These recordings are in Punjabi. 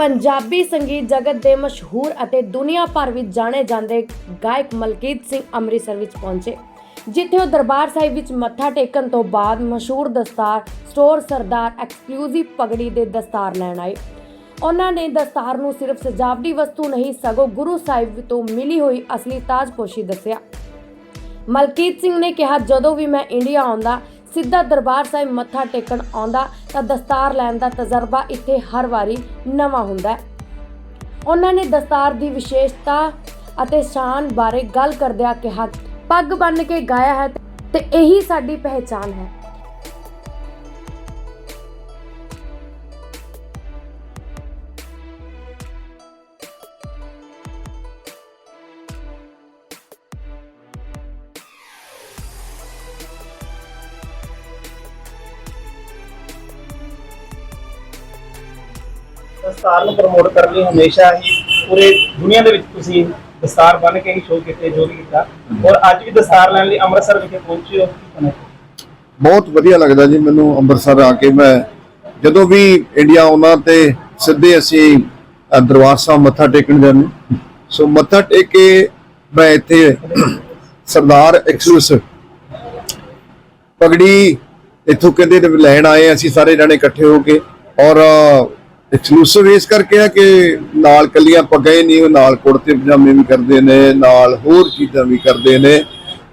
ਪੰਜਾਬੀ ਸੰਗੀਤ ਜਗਤ ਦੇ ਮਸ਼ਹੂਰ ਅਤੇ ਦੁਨੀਆ ਭਰ ਵਿੱਚ ਜਾਣੇ ਜਾਂਦੇ ਗਾਇਕ ਮਲਕੀਤ ਸਿੰਘ ਅੰਮ੍ਰਿਤਸਰ ਵਿੱਚ ਪਹੁੰਚੇ, ਜਿੱਥੇ ਉਹ ਦਰਬਾਰ ਸਾਹਿਬ ਵਿੱਚ ਮੱਥਾ ਟੇਕਣ ਤੋਂ ਬਾਅਦ ਮਸ਼ਹੂਰ ਦਸਤਾਰ ਸਟੋਰ ਸਰਦਾਰ ਐਕਸਕਲੂਸਿਵ ਪਗੜੀ ਦੇ ਦਸਤਾਰ ਲੈਣ ਆਏ। ਉਹਨਾਂ ਨੇ ਦਸਤਾਰ ਨੂੰ ਸਿਰਫ ਸਜਾਵਟੀ ਵਸਤੂ ਨਹੀਂ, ਸਗੋਂ ਗੁਰੂ ਸਾਹਿਬ ਤੋਂ ਮਿਲੀ ਹੋਈ ਅਸਲੀ ਤਾਜਪੋਸ਼ੀ ਦੱਸਿਆ। ਮਲਕੀਤ ਸਿੰਘ ਨੇ ਕਿਹਾ, ਜਦੋਂ ਵੀ ਮੈਂ ਇੰਡੀਆ ਆਉਂਦਾ ਸਿੱਧਾ ਦਰਬਾਰ ਸਾਹਿਬ ਮੱਥਾ ਟੇਕਣ ਆਉਂਦਾ ਤਾਂ ਦਸਤਾਰ ਲੈਣ ਦਾ ਤਜਰਬਾ ਇੱਥੇ ਹਰ ਵਾਰੀ ਨਵਾਂ ਹੁੰਦਾ ਹੈ। ਉਹਨਾਂ ਨੇ ਦਸਤਾਰ ਦੀ ਵਿਸ਼ੇਸ਼ਤਾ ਅਤੇ ਸ਼ਾਨ ਬਾਰੇ ਗੱਲ ਕਰਦਿਆਂ ਕਿਹਾ, ਪੱਗ ਬੰਨ੍ਹ ਕੇ ਗਾਇਆ ਹੈ ਤੇ ਇਹੀ ਸਾਡੀ ਪਹਿਚਾਨ ਹੈ। ਦਸਤਾਰ ਨੂੰ ਪ੍ਰਮੋਟ ਕਰਨ ਲਈ ਹਮੇਸ਼ਾ ਹੀ ਪੂਰੇ ਦੁਨੀਆ ਦੇ ਵਿੱਚ ਤੁਸੀਂ ਦਸਤਾਰ ਬਣ ਕੇ ਹੀ ਸ਼ੋਅ ਕੀਤੇ, ਜੋ ਵੀ ਕੀਤਾ। ਔਰ ਅੱਜ ਵੀ ਦਸਤਾਰ ਲੈਣ ਲਈ ਅੰਮ੍ਰਿਤਸਰ ਵਿਖੇ ਪਹੁੰਚੇ ਹੋ। ਬਹੁਤ ਵਧੀਆ ਲੱਗਦਾ ਜੀ ਮੈਨੂੰ ਅੰਮ੍ਰਿਤਸਰ ਆ ਕੇ। ਮੈਂ ਜਦੋਂ ਵੀ ਇੰਡੀਆ ਆਉਣਾ ਤੇ ਸਿੱਧੇ ਅਸੀਂ ਦਰਬਾਰ ਸਾਹਿਬ ਮੱਥਾ ਟੇਕਣ ਜਾਂਦੇ ਸੋ ਮੱਥਾ ਟੇਕ ਕੇ ਮੈਂ ਇੱਥੇ ਸਰਦਾਰ ਐਕਸਕਲੂਸਿਵ ਪਗੜੀ ਇੱਥੋਂ ਕਹਿੰਦੇ ਲੈਣ ਆਏ ਅਸੀਂ ਸਾਰੇ ਜਣੇ ਇਕੱਠੇ ਹੋ ਕੇ। ਔਰ ਐਕਸਕਲੂਸਿਵ ਇਸ ਕਰਕੇ ਆ ਕਿ ਨਾਲ ਕੱਲੀਆਂ ਪੱਗਾਂ ਹੀ ਨਹੀਂ ਉਹ ਨਾਲ ਕੁੜਤੇ ਪਜਾਮੇ ਵੀ ਕਰਦੇ ਨੇ ਨਾਲ ਹੋਰ ਚੀਜ਼ਾਂ ਵੀ ਕਰਦੇ ਨੇ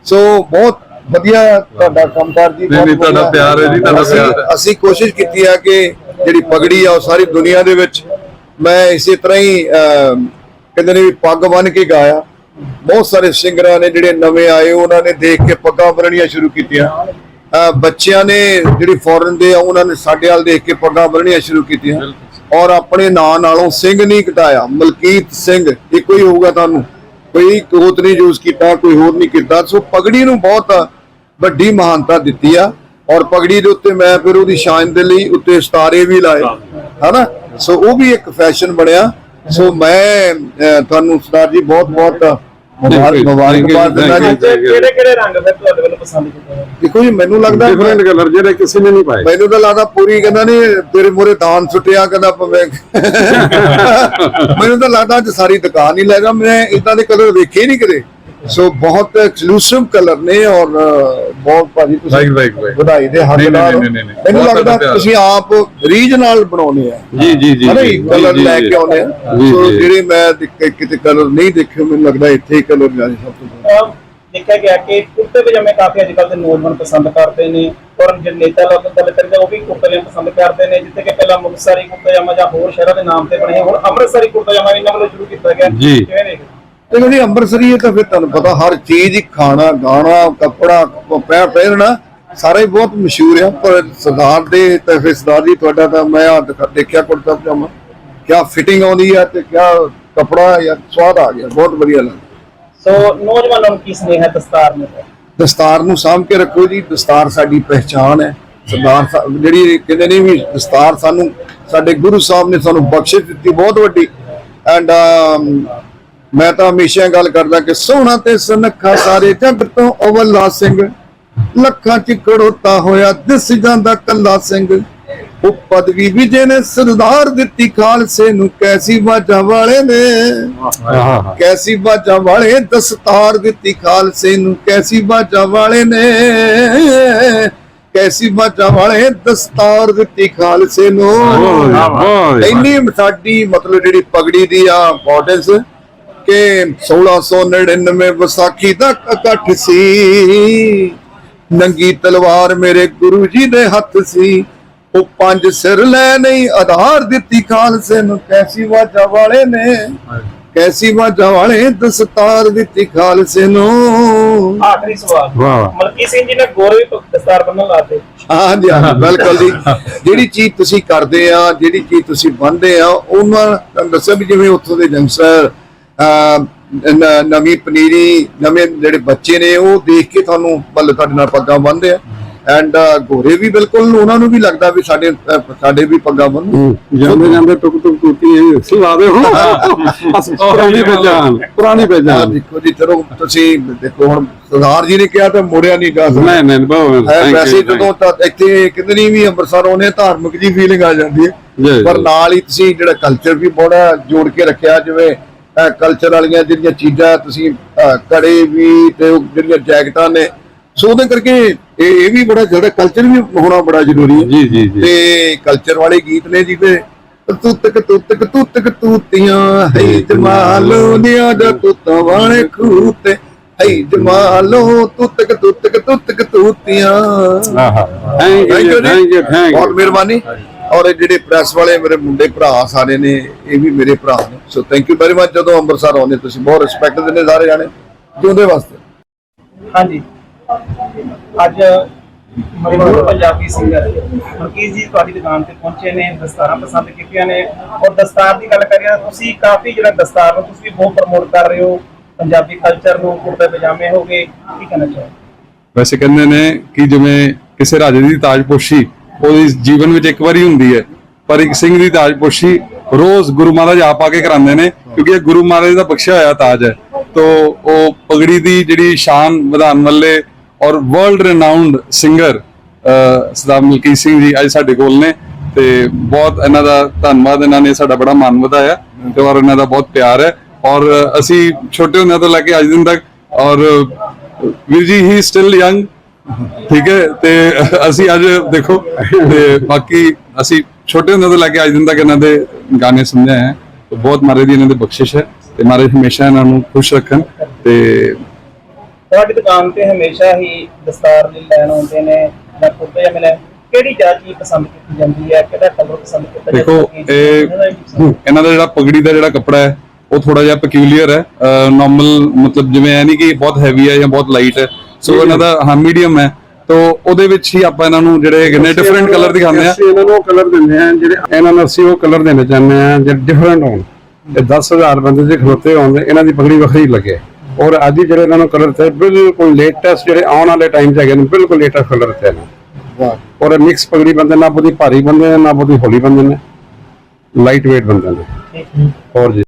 ਸੋ ਬਹੁਤ ਵਧੀਆ ਤੁਹਾਡਾ ਕੰਮਕਾਰ ਜੀ ਨਹੀਂ, ਨਹੀਂ, ਤੁਹਾਡਾ। ਪਿਆਰ ਹੈ ਜੀ, ਤੁਹਾਡਾ ਪਿਆਰ। ਅਸੀਂ ਕੋਸ਼ਿਸ਼ ਕੀਤੀ ਆ ਕਿ ਜਿਹੜੀ ਪਗੜੀ ਆ ਉਹ ਸਾਰੀ ਦੁਨੀਆ ਦੇ ਵਿੱਚ ਮੈਂ ਇਸੇ ਤਰ੍ਹਾਂ ਹੀ ਕਹਿੰਦੇ ਨੇ ਵੀ ਪੱਗ ਬੰਨ ਕੇ ਗਾਇਆ ਬਹੁਤ ਸਾਰੇ ਸਿੰਗਰਾਂ ਨੇ ਜਿਹੜੇ ਨਵੇਂ ਆਏ ਉਹਨਾਂ ਨੇ ਦੇਖ ਕੇ ਪੱਗਾਂ ਬੰਨਣੀਆਂ ਸ਼ੁਰੂ ਕੀਤੀਆਂ ਬੱਚਿਆਂ ਨੇ ਜਿਹੜੇ ਫੋਰਨ ਦੇ ਆ ਉਹਨਾਂ ਨੇ ਸਾਡੇ ਵੱਲ ਦੇਖ ਕੇ ਪੱਗਾਂ ਬੰਨਣੀਆਂ ਸ਼ੁਰੂ ਕੀਤੀਆਂ ਔਰ ਆਪਣੇ ਨਾਂ ਨਾਲੋਂ ਸਿੰਘ ਨਹੀਂ ਘਟਾਇਆ। ਮਲਕੀਤ ਸਿੰਘ ਇੱਕੋ ਹੀ ਹੋਊਗਾ ਤੁਹਾਨੂੰ? ਕੋਈ ਕੋਤ ਨਹੀਂ ਯੂਜ਼ ਕੀਤਾ, ਕੋਈ ਹੋਰ ਨਹੀਂ ਕੀਤਾ। ਸੋ ਪਗੜੀ ਨੂੰ ਬਹੁਤ ਵੱਡੀ ਮਹਾਨਤਾ ਦਿੱਤੀ ਆ। ਔਰ ਪਗੜੀ ਦੇ ਉੱਤੇ ਮੈਂ ਫਿਰ ਉਹਦੀ ਸ਼ਾਨ ਦੇ ਲਈ ਉੱਤੇ ਸਤਾਰੇ ਵੀ ਲਾਏ। ਹਨਾ? ਸੋ ਉਹ ਵੀ ਇੱਕ ਫੈਸ਼ਨ ਬਣਿਆ। ਸੋ ਮੈਂ ਤੁਹਾਨੂੰ ਸਰਦਾਰ ਜੀ ਬਹੁਤ ਬਹੁਤ ਮੁਬਾਰਕਬਾਦ ਦਿੰਦਾ ਜੀ Thank ਅੱਜ ਕਿਹੜੇ ਕਿਹੜੇ ਰੰਗ ਫਿਰ ਤੁਹਾਡੇ ਵੱਲੋਂ ਪਸੰਦ ਕੀਤੇ ਗਏ? ਦੇਖੋ ਜੀ ਮੈਨੂੰ ਲੱਗਦਾ ਡਿਫਰੈਂਟ ਕਲਰ ਜਿਹੜੇ ਕਿਸੇ ਨੇ ਨਹੀਂ ਪਾਏ। ਮੈਨੂੰ ਤਾਂ ਲੱਗਦਾ ਪੂਰੀ ਕਹਿੰਦਾ ਨਹੀਂ ਤੇਰੇ ਮੂਰੇ ਦਾਨ ਸੁੱਟਿਆ ਕਹਿੰਦਾ ਪਵੇ ਮੈਨੂੰ ਤਾਂ ਲੱਗਦਾ ਅੱਜ ਸਾਰੀ ਦੁਕਾਨ ਹੀ ਲੈ ਜਾ ਮੈਂ ਇਦਾਂ ਦੇ ਕਲਰ ਵੇਖੇ ਨਹੀਂ ਕਦੇ। ਸੋ ਬਹੁਤ ਐਕਸਕਲੂਸਿਵ ਕਲਰ ਨੇ ਔਰ ਬਹੁਤ ਭਾਜੀ ਤੁਸੀਂ. ਵਧਾਈ ਦੇ ਹੱਕਦਾਰ। ਮੈਨੂੰ ਲੱਗਦਾ ਤੁਸੀਂ ਆਪ ਰੀਜ ਨਾਲ ਬਣਾਉਣੇ ਆ ਜੀ ਜੀ ਜੀ ਜੀ, ਕਲਰ ਜੀ, ਲੈ ਜੀ। ਕੇ ਆਉਂਦੇ ਆ ਜੀ, ਸੋ ਜੀ। ਜਿਹੜੇ ਮੈਂ ਕਿਤੇ ਕਲਰ ਨਹੀਂ ਦੇਖੇ ਮੈਨੂੰ ਲੱਗਦਾ ਇੱਥੇ ਹੀ ਕਲਰ ਜਾਣੇ ਸਭ ਤੋਂ ਦੇਖਿਆ ਗਿਆ ਕਿ ਕੁੜਤੇ ਪਜਾਮੇ ਕਾਫੀ ਅੱਜ ਕੱਲ੍ਹ ਦੇ ਨੌਜਵਾਨ ਪਸੰਦ ਕਰਦੇ ਨੇ ਔਰ ਜਿਹੜੇ ਨੇਤਾ ਲੋਕ ਗੱਲ ਕਰਦੇ ਉਹ ਵੀ ਪਜਾਮੇ ਪਸੰਦ ਕਰਦੇ ਨੇ ਜਿੱਥੇ ਕਿ ਪਹਿਲਾਂ ਮੁਕਤਸਰੀ ਕੁੜਤਾ ਪਜਾਮਾ ਜਾਂ ਹੋਰ ਸ਼ਹਿਰਾਂ ਦੇ ਨਾਮ ਤੇ ਬਣੇ ਹੁਣ ਅੰਮ੍ਰਿਤਸਰੀ ਕੁੜਤਾ ਪਜਾਮਾ ਇਹਨਾਂ ਵੱਲੋਂ ਸ਼ੁਰੂ ਕੀਤਾ ਗਿਆ ਜੀ। ਕਿਵੇਂ ਦੇਖਦੇ ਦੇਖੋ ਜੀ ਅੰਮ੍ਰਿਤਸਰੀ ਇਹ ਤਾਂ ਫਿਰ ਤੁਹਾਨੂੰ ਪਤਾ ਹਰ ਚੀਜ਼ ਹੀ ਖਾਣਾ ਗਾਣਾ ਕੱਪੜਾ ਪੈ ਪਹਿਨਣਾ ਸਾਰਾ ਹੀ ਬਹੁਤ ਮਸ਼ਹੂਰ ਆ। ਪਰ ਸਰਦਾਰ ਦੇ ਤੇ ਫਿਰ ਸਰਦਾਰ ਜੀ ਤੁਹਾਡਾ ਤਾਂ ਮੈਂ ਆ ਦੇਖਿਆ ਕੁੜਤਾ ਪਜਾਮਾ। ਕਿਆ ਫਿਟਿੰਗ ਆਉਂਦੀ ਆ ਤੇ ਕਿਆ ਕੱਪੜਾ ਯਾਰ ਸਵਾਦ ਆ ਗਿਆ। ਬਹੁਤ ਵਧੀਆ ਲੱਗਾ ਸੋ ਨੌਜਵਾਨਾਂ ਨੂੰ ਕੀ ਸੁਨੇਹਾ ਦਸਤਾਰ ਨੂੰ? ਦਸਤਾਰ ਨੂੰ ਸਾਂਭ ਕੇ ਰੱਖੋ ਜੀ। ਦਸਤਾਰ ਸਾਡੀ ਪਹਿਚਾਨ ਹੈ। ਸਰਦਾਰ ਜਿਹੜੀ ਕਹਿੰਦੇ ਨੇ ਵੀ ਦਸਤਾਰ ਸਾਨੂੰ ਸਾਡੇ ਗੁਰੂ ਸਾਹਿਬ ਨੇ ਸਾਨੂੰ ਬਖਸ਼ਿਸ਼ ਦਿੱਤੀ। ਬਹੁਤ ਵੱਡੀ। ਐਂਡ ਮੈਂ ਤਾਂ ਹਮੇਸ਼ਾ ਗੱਲ ਕਰਦਾ ਕਿ ਸੋਹਣਾ ਤੇ ਸੁਨੱਖਾ ਸਾਰੇ ਜੱਗ ਤੋਂ ਅਵਲਾ ਸਿੰਘ। ਲੱਖਾਂ ਚ ਕੜੋਤਾ ਹੋਇਆ ਦਿਸ ਜਾਂਦਾ ਕੱਲਾ ਸਿੰਘ। ਉਹ ਪਦਵੀ ਵੀ ਜਿਹਨੇ ਸਰਦਾਰ ਦਿੱਤੀ ਖਾਲਸੇ ਨੂੰ ਕੈਸੀ ਬਾਜਾਂ ਵਾਲੇ ਨੇ। ਕੈਸੀ ਬਾਜਾਂ ਵਾਲੇ ਦਸਤਾਰ ਦਿੱਤੀ ਖਾਲਸੇ ਨੂੰ ਕੈਸੀ ਬਾਜਾਂ ਵਾਲੇ ਨੇ। ਕੈਸੀ ਬਾਜਾਂ ਵਾਲੇ ਦਸਤਾਰ ਦਿੱਤੀ ਖਾਲਸੇ ਨੂੰ। ਇੰਨੀ ਸਾਡੀ ਮਤਲਬ ਜਿਹੜੀ ਪਗੜੀ ਦੀ ਆ ਇੰਪੋਰਟੈਂਸ ਕਿ 1699 ਵਿਸਾਖੀ ਦਾ ਇਕੱਠ ਸੀ। ਨੰਗੀ ਤਲਵਾਰ ਮੇਰੇ ਗੁਰੂ ਜੀ ਦੇ ਹੱਥ ਸੀ। ਉਹ ਪੰਜ ਸਿਰ ਲੈ ਨਹੀਂ ਆਧਾਰ ਦਿੱਤੀ ਖਾਲਸੇ ਨੂੰ। ਕੈਸੀ ਬਾਜਾਂ ਵਾਲੇ ਨੇ ਕੈਸੀ ਬਾਜਾਂ ਵਾਲੇ ਦਸਤਾਰ ਦਿੱਤੀ ਖਾਲਸੇ ਨੂੰ। ਆਖਰੀ ਸਵਾਲ। ਵਾਹ ਮਲਕੀ ਸਿੰਘ ਜੀ ਨੇ ਗੋਰੇ ਵੀ ਦਸਤਾਰ ਬੰਨਣ ਲਾਤੇ ਹਾਂਜੀ ਹਾਂਜੀ ਬਿਲਕੁਲ ਜੀ। ਜਿਹੜੀ ਚੀਜ਼ ਤੁਸੀਂ ਕਰਦੇ ਆ ਜਿਹੜੀ ਚੀਜ਼ ਤੁਸੀਂ ਬੰਨਦੇ ਆ ਉਹਨਾਂ ਦੱਸਿਆ ਵੀ ਜਿਵੇਂ ਉੱਥੋਂ ਦੇ ਜੰਗਸਟਰ ਅਹ, ਨਵੀਂ ਪਨੀਰੀ ਨਵੇਂ ਜਿਹੜੇ ਬੱਚੇ ਨੇ ਉਹ ਦੇਖ ਕੇ ਤੁਹਾਨੂੰ ਬੱਲ ਤੁਹਾਡੇ ਨਾਲ ਪੱਗਾਂ ਬੰਨਦੇ ਆ। ਐਂਡ ਗੋਰੇ ਵੀ ਬਿਲਕੁਲ ਉਹਨਾਂ ਨੂੰ ਵੀ ਲੱਗਦਾ ਵੀ ਸਾਡੇ ਸਾਡੇ ਵੀ ਪੱਗਾਂ ਬੰਨ੍ਹੋ ਜਾਂਦੇ ਜਾਂਦੇ ਟੁਕ ਟੁਕ ਟੁਕੀ ਸੁਲਾ ਦੇ ਹੋ। ਪੁਰਾਣੀ ਪਹਿਚਾਨ ਪੁਰਾਣੀ ਪਹਿਚਾਨ ਦੇਖੋ ਜੀ ਚਲੋ ਤੁਸੀਂ ਦੇਖੋ ਹੁਣ ਸਰਦਾਰ ਜੀ ਨੇ ਕਿਹਾ ਤਾਂ ਮੋੜਿਆ ਨਹੀਂ ਸਕਦਾ ਨਹੀਂ ਨਹੀਂ ਬਹੁਤ ਵੈਸੇ ਜਦੋਂ ਤਾਂ ਇੱਥੇ ਕਿਤੇ ਨਹੀਂ ਵੀ ਅੰਮ੍ਰਿਤਸਰ ਹਾਂ, ਧਾਰਮਿਕ ਜੀ ਫੀਲਿੰਗ ਆ ਜਾਂਦੀ ਹੈ। ਪਰ ਨਾਲ ਹੀ ਤੁਸੀਂ ਜਿਹੜਾ ਕਲਚਰ ਵੀ ਬੜਾ ਜੋੜ ਕੇ ਰੱਖਿਆ ਜਿਵੇਂ ਕਲਚਰ ਵਾਲੀਆਂ ਜਿਹੜੀਆਂ ਚੀਜ਼ਾਂ ਤੁਸੀਂ ਕੜੇ ਵੀ ਤੇ ਜਿਹੜੀਆਂ ਜੈਕਟਾਂ ਨੇ ਸੋ ਉਹਦੇ ਕਰਕੇ ਇਹ ਇਹ ਵੀ ਬੜਾ ਜਿਹੜਾ ਕਲਚਰ ਵੀ ਹੋਣਾ ਬੜਾ ਜ਼ਰੂਰੀ ਹੈ। ਜੀ ਜੀ ਜੀ। ਤੇ ਕਲਚਰ ਵਾਲੇ ਗੀਤ ਨੇ ਜਿਵੇਂ ਤੁੱਤਕ ਤੁੱਤਕ ਤੁੱਤਕ ਤੂਤੀਆਂ ਹੈ ਜਮਾਲੋ ਦੀਆਂ ਦਾ ਤੁੱਤਾਂ ਵਾਲੇ ਖੂਹ ਤੇ ਹੈ ਜਮਾਲੋ ਤੁੱਤਕ ਤੁੱਤਕ ਤੁੱਤਕ ਤੂਤੀਆਂ। ਆਹਾ। Thank you. ਥੈਂਕ ਯੂ ਬਹੁਤ ਮਿਹਰਬਾਨੀ। ਔਰ ਇਹ ਜਿਹੜੇ ਪ੍ਰੈਸ ਵਾਲੇ ਮੇਰੇ ਮੁੰਡੇ ਭਰਾ ਸਾਰੇ ਨੇ ਇਹ ਵੀ ਮੇਰੇ ਭਰਾ ਨੇ। So thank you very much ਜਦੋਂ ਅੰਮ੍ਰਿਤਸਰ ਆਉਂਦੇ ਤੁਸੀਂ ਬਹੁਤ ਰਿਸਪੈਕਟ ਦਿੰਦੇ ਸਾਰੇ ਜਾਣੇ। ਜਿਉਂਦੇ ਵਾਸਤੇ। ਹਾਂਜੀ। ਅੱਜ ਮਸ਼ਹੂਰ ਪੰਜਾਬੀ ਸਿੰਗਰ ਮਲਕੀਤ ਜੀ ਤੁਹਾਡੀ ਦੁਕਾਨ ਤੇ ਪਹੁੰਚੇ ਨੇ ਦਸਤਾਰਾਂ ਪਸੰਦ ਕੀਤੀਆਂ ਨੇ। ਔਰ ਦਸਤਾਰ ਦੀ ਗੱਲ ਕਰੀਏ ਤਾਂ ਤੁਸੀਂ ਕਾਫੀ ਜਿਹੜਾ ਦਸਤਾਰ ਨੂੰ ਤੁਸੀਂ ਬਹੁਤ ਪ੍ਰਮੋਟ ਕਰ ਰਹੇ ਹੋ। ਪੰਜਾਬੀ ਕਲਚਰ ਨੂੰ ਕੁੜਤੇ ਪਜਾਮੇ ਹੋ ਗਏ ਕੀ ਕਹਿਣਾ ਚਾਹੋ ਵੈਸੇ ਕਹਿੰਦੇ ਨੇ ਕਿ ਜਿਵੇਂ ਕਿਸੇ ਰਾਜੇ ਦੀ ਤਾਜਪੋਸ਼ੀ ਉਹਦੀ ਜੀਵਨ ਵਿੱਚ ਇੱਕ ਵਾਰੀ ਹੁੰਦੀ ਹੈ। ਪਰ ਇੱਕ ਸਿੰਘ ਦੀ ਤਾਜਪੋਸ਼ੀ ਰੋਜ਼ ਗੁਰੂ ਮਹਾਰਾਜ ਆਪ ਆ ਕੇ ਕਰਾਉਂਦੇ ਨੇ, ਕਿਉਂਕਿ ਇਹ ਗੁਰੂ ਮਹਾਰਾਜ ਦਾ ਬਖਸ਼ਿਆ ਹੋਇਆ ਤਾਜ ਹੈ। ਤੋ ਉਹ ਪਗੜੀ ਦੀ ਜਿਹੜੀ ਸ਼ਾਨ ਵਧਾਉਣ ਵਾਲੇ ਔਰ world renowned singer Sardar Malkit Singh ji ਅੱਜ ਸਾਡੇ ਕੋਲ ਨੇ ਤੇ ਬਹੁਤ ਇਹਨਾਂ ਦਾ ਧੰਨਵਾਦ, ਇਹਨਾਂ ਨੇ ਸਾਡਾ ਬੜਾ ਮਾਣ ਵਧਾਇਆ ਤੇ ਔਰ ਇਹਨਾਂ ਦਾ ਬਹੁਤ ਪਿਆਰ ਹੈ। ਔਰ ਅਸੀਂ ਛੋਟੇ ਹੁੰਦਿਆਂ ਤੋਂ ਲੈ ਕੇ ਅੱਜ ਦਿਨ ਤੱਕ ਔਰ ਵੀਰ ਜੀ ਹੀ ਸਟਿਲ ਯੰਗ ਠੀਕ ਹੈ ਤੇ ਅਸੀਂ ਅੱਜ ਦੇਖੋ ਤੇ ਬਾਕੀ ਅਸੀਂ ਛੋਟੇ ਹੁੰਦੇ ਤੋਂ ਲੈ ਕੇ ਅੱਜ ਦਿਨ ਤੱਕ ਇਹਨਾਂ ਦੇ ਗਾਣੇ ਸੁਣਦੇ ਆਏ ਹਾਂ। ਤੇ ਬਹੁਤ ਮਾਰੇ ਦੀ ਇਹਨਾਂ ਦੀ ਬਖਸ਼ਿਸ਼ ਹੈ ਤੇ ਮਾਰੇ ਹਮੇਸ਼ਾ ਇਹਨਾਂ ਨੂੰ ਖੁਸ਼ ਰੱਖਣ ਤੇ ਤੁਹਾਡੀ ਦੁਕਾਨ ਤੇ ਹਮੇਸ਼ਾ ਹੀ ਦਸਤਾਰ ਲਈ ਲੈਣ ਆਉਂਦੇ ਨੇ ਜਾਂ ਮਿਲੇ। ਕਿਹੜੀ ਚੀਜ਼ ਪਸੰਦ ਕੀਤੀ ਜਾਂਦੀ ਹੈ? ਕਿਹੜਾ ਕਲਰ ਪਸੰਦ ਕੀਤਾ ਦੇਖੋ ਜਾਂਦਾ? ਇਹ ਇਹਨਾਂ ਦਾ ਜਿਹੜਾ ਪਗੜੀ ਦਾ ਜਿਹੜਾ ਕੱਪੜਾ ਹੈ ਉਹ ਥੋੜਾ ਜਿਹਾ ਪੈਕਿਊਲੀਅਰ ਹੈ। ਨਾਰਮਲ ਮਤਲਬ ਜਿਵੇਂ ਐ ਨਹੀਂ ਕਿ ਬਹੁਤ ਹੈਵੀ ਹੈ ਜਾਂ ਬਹੁਤ ਲਾਈਟ ਹੈ। ਸੋ ਇਹਨਾਂ ਦਾ ਹਾਂ ਮੀਡੀਅਮ ਹੈ। ਤੋ ਉਹਦੇ ਵਿੱਚ ਹੀ ਆਪਾਂ ਇਹਨਾਂ ਨੂੰ ਜਿਹੜੇ ਹੈਗੇ ਨੇ ਡਿਫਰੈਂਟ ਕਲਰ ਦਿਖਾਉਂਦੇ ਆ ਅਸੀਂ ਇਹਨਾਂ ਨੂੰ ਕਲਰ ਦਿੰਦੇ ਆ ਜਿਹੜੇ ਇਹਨਾਂ ਨੂੰ ਅਸੀਂ ਉਹ ਕਲਰ ਦੇਣੇ ਚਾਹੁੰਦੇ ਆ ਜਿਹੜੇ ਡਿਫਰੈਂਟ ਹੋਣ। ਇਹ 10000 ਬੰਦੇ ਜੇ ਖਲੋਤੇ ਹੋਣ ਇਹਨਾਂ ਦੀ ਪਗੜੀ ਵੱਖਰੀ ਲੱਗੇ। ਔਰ ਅੱਜ ਜਿਹੜੇ ਇਹਨਾਂ ਨੂੰ ਕਲਰ ਤੇ ਬਿਲਕੁਲ ਲੇਟੈਸਟ ਜਿਹੜੇ ਆਉਣ ਵਾਲੇ ਟਾਈਮ 'ਚ ਹੈਗੇ ਨੇ ਬਿਲਕੁਲ ਲੇਟੈਸਟ ਕਲਰ ਤੇ ਨੇ। ਵਾਹ। ਔਰ ਮਿਕਸ ਪਗੜੀ ਬੰਦੇ ਨਾ ਬਹੁਤੀ ਭਾਰੀ ਬੰਦੇ ਨੇ ਨਾ ਬਹੁਤੀ ਹੌਲੀ ਬੰਦੇ ਨੇ ਲਾਈਟ weight ਬੰਦੇ ਨੇ। ਠੀਕ ਹੋਰ ਜੀ।